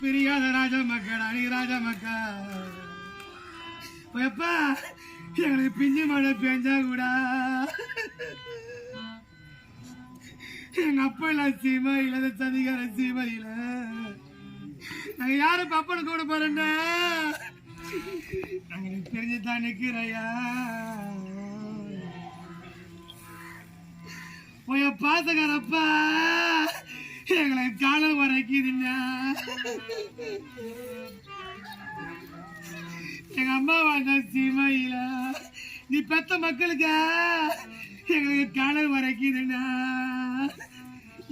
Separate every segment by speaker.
Speaker 1: பிரியாத ராஜா மக்கள் அணி ராஜா மக்கள். எப்பா எங்களுக்கு பிஞ்சு மழை பெஞ்சா கூட. எங்க அப்பா இல்ல சீமையில இந்த சதிகார சீமையில. நாங்க யாரும் பப்பனை கூட போறேன்னா? நாங்க தெரிஞ்சு நிக்கிறையா போய் பாசக்காரப்பா. எங்களை காலம் வரைக்குதுங்க. எங்க அம்மா வாங்க சீமையில நீ பெத்த மக்களுக்கு எங்களுக்கு காலம் வரைக்குதுன்னா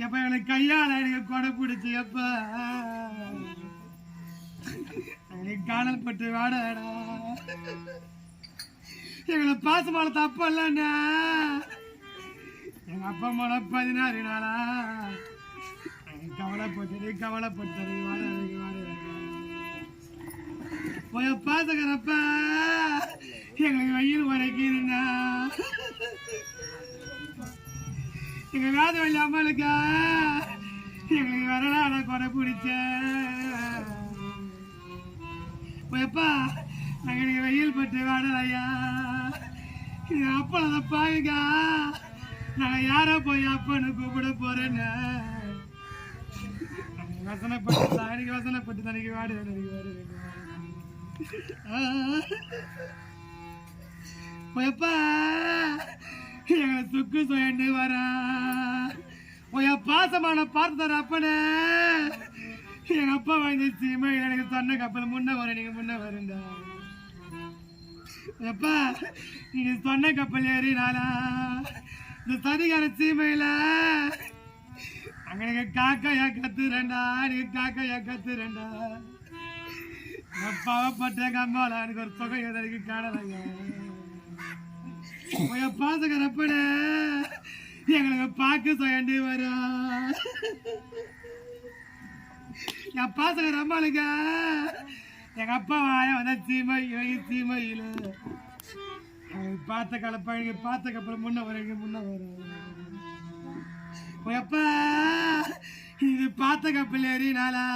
Speaker 1: எப்ப எங்களுக்கு கையால எனக்கு கொடை பிடிச்சி எப்ப? எங்களுக்கு காணல் பட்டு வாடாடா எங்களை பாசமான தப்பு இல்லைண்ணா எங்க அப்பா அம்மா பதினாறு நாளா. கவலைப்பட்டு கவலைப்பட்டு போய் பாத்துக்கிறப்ப எங்களுக்கு வெயில் வரைக்குதுண்ணா எங்க வேத வழி அம்மளுக்கா. எங்களுக்கு வரலாட கொடை பிடிச்ச. போயப்பா நாங்க எனக்கு வெயில் பட்டு வாடலையா? எங்க அப்பளத பாருங்க. நாங்க யாரோ போய் அப்பன்னு கூப்பிட போறேன்னு. வசனப்பட்டு அன்னைக்கு வசனப்பட்டு அன்னைக்கு வாடு அன்னைக்கு வாடு போயப்பா எங்களை துக்கு சுயண்டு வரா. உய பாசமான பார்த்தர் அப்பனே. எங்க அப்பா வாங்கி சீமை எனக்கு சொன்ன கப்பல் முன்ன வர நீங்க முன்ன வருண்டா. எப்பா நீங்க சொன்ன கப்பல் ஏறினாலா. இந்த சதிகார சீமையில அங்க நீங்க காக்கையா கத்துறேன்டா நீங்க காக்கையா கத்துறேன்டா நான் பாவப்பட்ட எங்க அம்மால எனக்கு ஒரு தொகை எதற்கு காணலைங்க. உன் பாசகரப்பட எங்களுக்கு பார்க்க சொல்லி வரும். என் பாசகர் அம்மாளுங்க எங்க அப்பா வாய வந்த தீமை தீமையில் பார்த்த கலப்பழகி பார்த்த கப்பல் முன்ன வரைக்கும் முன்ன வரும். உன் இது பார்த்த கப்பல் ஏறினாலா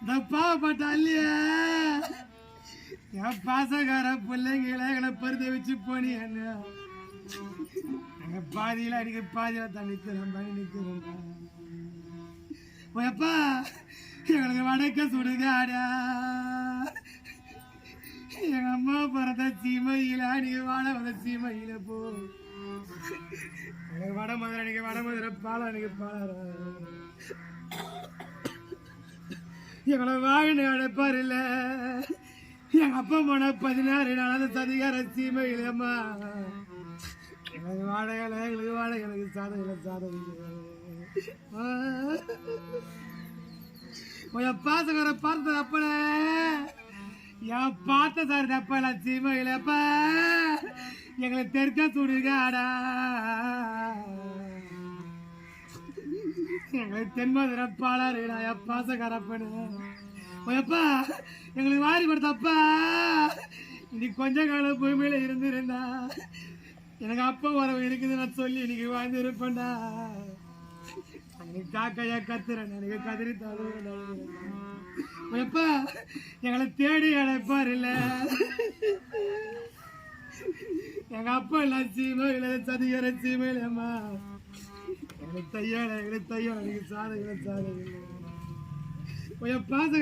Speaker 1: இந்த பாவப்பட்ட இல்லையா என் பாசக்கார பிள்ளைங்களை எங்களை பருத வச்சு போனி என்ன எங்க பாதியில அடிக்க பாதியில தான் நிக்கிறேன் பண்ணி நிக்கிறேன் எப்பா? எங்களுக்கு வடக்க சுடுகாடா. எங்க அம்மா பிறந்த சீமையில நீ வாழ வந்த சீமையில போ. பாலா நீங்க எங்களை வாங்கின அடைப்பார் இல்ல எங்க அப்பா போன பதினாறு நாளாவது சதிகார சீமையிலம்மா. எங்களுக்கு வாடகை எங்களுக்கு வாடகை எனக்கு சாதகை சாதகை என் பாசக்கார பார்த்த அப்பல என் பார்த்த சார் தப்பல சீமையிலப்பா. எங்களை தெற்க சுடுகாடா எங்களை தென்மதுரை பாலாறுடா என் பாசக்காரப்பனு எப்பா எங்களுக்கு வாரி படுத்தப்பா இன்னைக்கு கொஞ்ச காலம் பூமியில இருந்திருந்தா எனக்கு அப்பா உறவு இருக்குதுன்னு நான் சொல்லி இன்னைக்கு வாழ்ந்து இருப்பேன்டா எனக்கு காக்கையா கத்துறேன் எனக்கு கதிரி தருவேன். எப்பா எங்களை தேடி அழைப்பார் இல்ல. எங்க அப்பா எல்லாம் சீமையில சதிகர சீமையிலம்மா. எனக்கு தையாள எனக்கு தையாள எனக்கு சாதகம் சாதகம் பாச